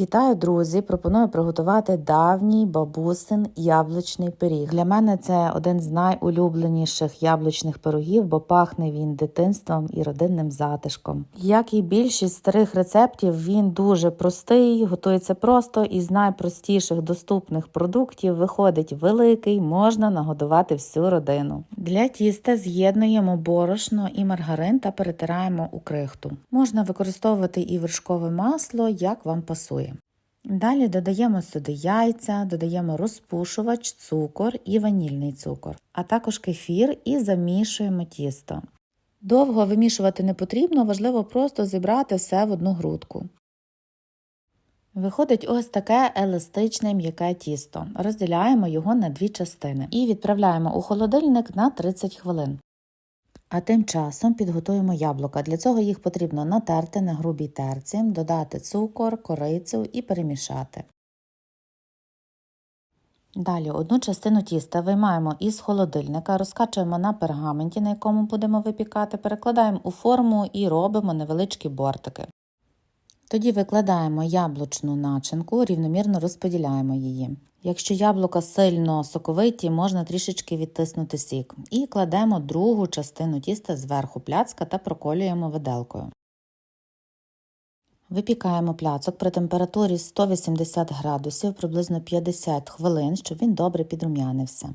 Вітаю, друзі! Пропоную приготувати давній бабусин яблучний пиріг. Для мене це один з найулюбленіших яблучних пирогів, бо пахне він дитинством і родинним затишком. Як і більшість старих рецептів, він дуже простий, готується просто і з найпростіших доступних продуктів виходить великий, можна нагодувати всю родину. Для тіста з'єднуємо борошно і маргарин та перетираємо у крихту. Можна використовувати і вершкове масло, як вам пасує. Далі додаємо сюди яйця, додаємо розпушувач, цукор і ванільний цукор, а також кефір і замішуємо тісто. Довго вимішувати не потрібно, важливо просто зібрати все в одну грудку. Виходить ось таке еластичне м'яке тісто. Розділяємо його на дві частини і відправляємо у холодильник на 30 хвилин. А тим часом підготуємо яблука. Для цього їх потрібно натерти на грубій терці, додати цукор, корицю і перемішати. Далі одну частину тіста виймаємо із холодильника, розкачуємо на пергаменті, на якому будемо випікати, перекладаємо у форму і робимо невеличкі бортики. Тоді викладаємо яблучну начинку, рівномірно розподіляємо її. Якщо яблука сильно соковиті, можна трішечки відтиснути сік. І кладемо другу частину тіста зверху пляцка та проколюємо виделкою. Випікаємо пляцок при температурі 180 градусів приблизно 50 хвилин, щоб він добре підрум'янився.